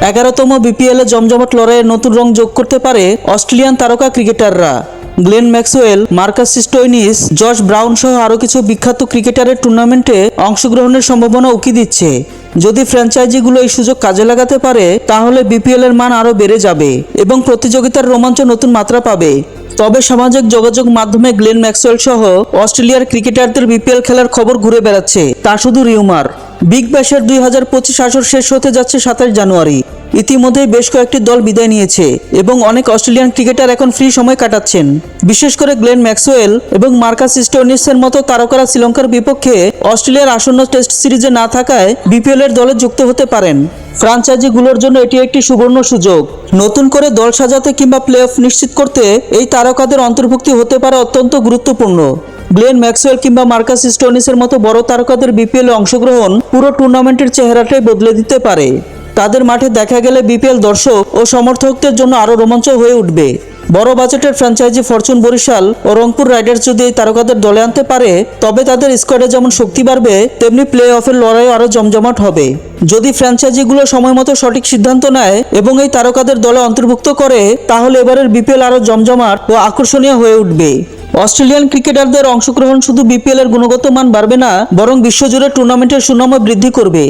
এগারোতম বিপিএল জমজমাট লড়াইয়ে নতুন রং যোগ করতে পারে অস্ট্রেলিয়ান তারকা ক্রিকেটাররা। Glenn Maxwell, Marcus Stoinis Josh Brown সহ আরও কিছু বিখ্যাত ক্রিকেটারের টুর্নামেন্টে অংশগ্রহণের সম্ভাবনা উকি দিচ্ছে। যদি ফ্র্যাঞ্চাইজিগুলো এই সুযোগ কাজে লাগাতে পারে, তাহলে বিপিএল এর মান আরও বেড়ে যাবে এবং প্রতিযোগিতার রোমাঞ্চ নতুন মাত্রা পাবে। তবে সামাজিক যোগাযোগ মাধ্যমে গ্লেন ম্যাক্সওয়েল সহ অস্ট্রেলিয়ার ক্রিকেটারদের বিপিএল খেলার খবর ঘুরে বেড়াচ্ছে, তা শুধু রিউমার। বিগ ব্যাশের দুই হাজার পঁচিশ আসর শেষ হতে যাচ্ছে সাতাশ জানুয়ারি। ইতিমধ্যেই বেশ কয়েকটি দল বিদায় নিয়েছে এবং অনেক অস্ট্রেলিয়ান ক্রিকেটার এখন ফ্রি সময় কাটাচ্ছেন। বিশেষ করে গ্লেন ম্যাক্সওয়েল এবং মার্কাস স্টোনিসের মতো তারকারা শ্রীলঙ্কার বিপক্ষে অস্ট্রেলিয়ার আসন্ন টেস্ট সিরিজে না থাকায় বিপিএল এর দলে যুক্ত হতে পারেন। ফ্রাঞ্চাইজিগুলোর জন্য এটি একটি সুবর্ণ সুযোগ। নতুন করে দল সাজাতে কিংবা প্লে অফ নিশ্চিত করতে এই তারকাদের অন্তর্ভুক্তি হতে পারে অত্যন্ত গুরুত্বপূর্ণ। গ্লেন ম্যাক্সওয়েল কিংবা মার্কাস স্টোনিসের মতো বড় তারকাদের বিপিএল অংশগ্রহণ পুরো টুর্নামেন্টের চেহারাটাই বদলে দিতে পারে। তাদের মাঠে দেখা গেলে বিপিএল দর্শক ও সমর্থকদের জন্য আরও রোমাঞ্চ হয়ে উঠবে। বড় বাজেটের ফ্র্যাঞ্চাইজি ফরচুন বরিশাল ও রংপুর রাইডার্স যদি এই তারকাদের দলে আনতে পারে, তবে তাদের স্কোয়াডে যেমন শক্তি বাড়বে, তেমনি প্লে অফের লড়াইও আরও জমজমাট হবে। যদি ফ্র্যাঞ্চাইজিগুলো সময় মতো সঠিক সিদ্ধান্ত নেয় এবং এই তারকাদের দলে অন্তর্ভুক্ত করে, তাহলে এবারের বিপিএল আরও জমজমাট ও আকর্ষণীয় হয়ে উঠবে। অস্ট্রেলিয়ান ক্রিকেটারদের অংশগ্রহণ শুধু বিপিএল এর গুণগত মান বাড়বে না, বরং বিশ্বজুড়ে টুর্নামেন্টের সুনামও বৃদ্ধি করবে।